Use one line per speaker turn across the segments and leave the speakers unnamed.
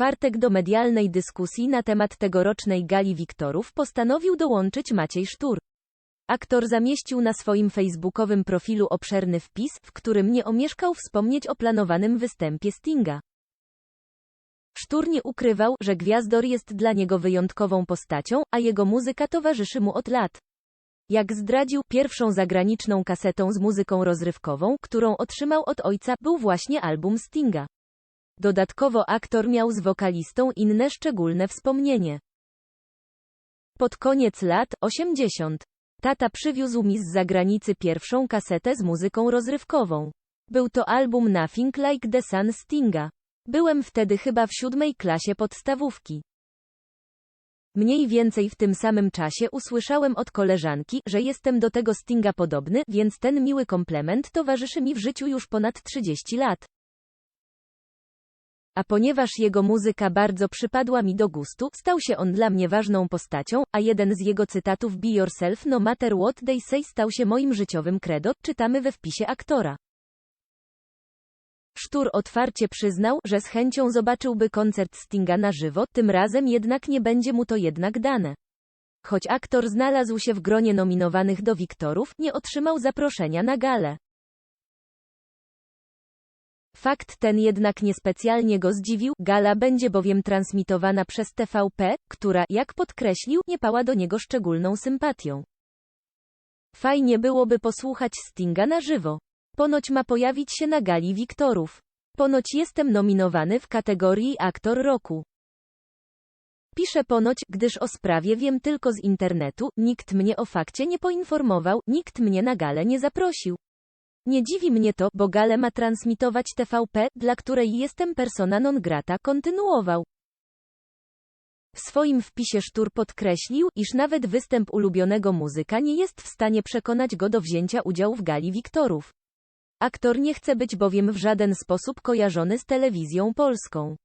czwartek do medialnej dyskusji na temat tegorocznej gali Wiktorów postanowił dołączyć Maciej Sztur. Aktor zamieścił na swoim facebookowym profilu obszerny wpis, w którym nie omieszkał wspomnieć o planowanym występie Stinga. Sztur nie ukrywał, że Gwiazdor jest dla niego wyjątkową postacią, a jego muzyka towarzyszy mu od lat. Jak zdradził, pierwszą zagraniczną kasetą z muzyką rozrywkową, którą otrzymał od ojca, był właśnie album Stinga. Dodatkowo aktor miał z wokalistą inne szczególne wspomnienie. Pod koniec lat 80. Tata przywiózł mi z zagranicy pierwszą kasetę z muzyką rozrywkową. Był to album Nothing Like the Sun Stinga. Byłem wtedy chyba w siódmej klasie podstawówki. Mniej więcej w tym samym czasie usłyszałem od koleżanki, że jestem do tego Stinga podobny, więc ten miły komplement towarzyszy mi w życiu już ponad 30 lat. A ponieważ jego muzyka bardzo przypadła mi do gustu, stał się on dla mnie ważną postacią, a jeden z jego cytatów Be yourself no matter what they say stał się moim życiowym credo, czytamy we wpisie aktora. Sztur otwarcie przyznał, że z chęcią zobaczyłby koncert Stinga na żywo, tym razem jednak nie będzie mu to jednak dane. Choć aktor znalazł się w gronie nominowanych do Wiktorów, nie otrzymał zaproszenia na galę. Fakt ten jednak niespecjalnie go zdziwił, gala będzie bowiem transmitowana przez TVP, która, jak podkreślił, nie pała do niego szczególną sympatią. Fajnie byłoby posłuchać Stinga na żywo. Ponoć ma pojawić się na gali Wiktorów. Ponoć jestem nominowany w kategorii Aktor Roku. Piszę ponoć, gdyż o sprawie wiem tylko z internetu, nikt mnie o fakcie nie poinformował, nikt mnie na galę nie zaprosił. Nie dziwi mnie to, bo galę ma transmitować TVP, dla której jestem persona non grata, kontynuował. W swoim wpisie Sztur podkreślił, iż nawet występ ulubionego muzyka nie jest w stanie przekonać go do wzięcia udziału w gali Wiktorów. Aktor nie chce być bowiem w żaden sposób kojarzony z telewizją polską.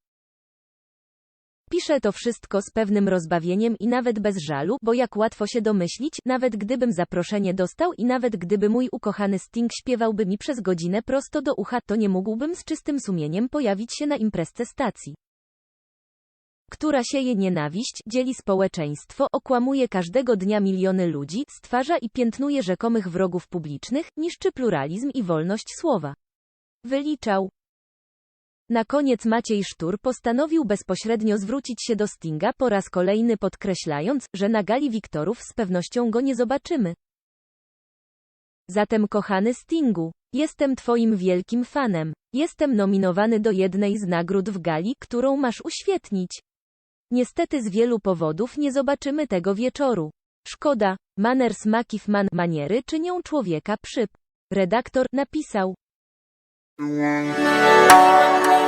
Piszę to wszystko z pewnym rozbawieniem i nawet bez żalu, bo jak łatwo się domyślić, nawet gdybym zaproszenie dostał i nawet gdyby mój ukochany Sting śpiewałby mi przez godzinę prosto do ucha, to nie mógłbym z czystym sumieniem pojawić się na imprezce stacji która sieje nienawiść, dzieli społeczeństwo, okłamuje każdego dnia miliony ludzi, stwarza i piętnuje rzekomych wrogów publicznych, niszczy pluralizm i wolność słowa. Wyliczał. Na koniec Maciej Sztur postanowił bezpośrednio zwrócić się do Stinga po raz kolejny podkreślając, że na gali Wiktorów z pewnością go nie zobaczymy. Zatem kochany Stingu, jestem twoim wielkim fanem. Jestem nominowany do jednej z nagród w gali, którą masz uświetnić. Niestety z wielu powodów nie zobaczymy tego wieczoru. Szkoda, manners makif man maniery czynią człowieka przyp. Redaktor napisał. Mm-hmm.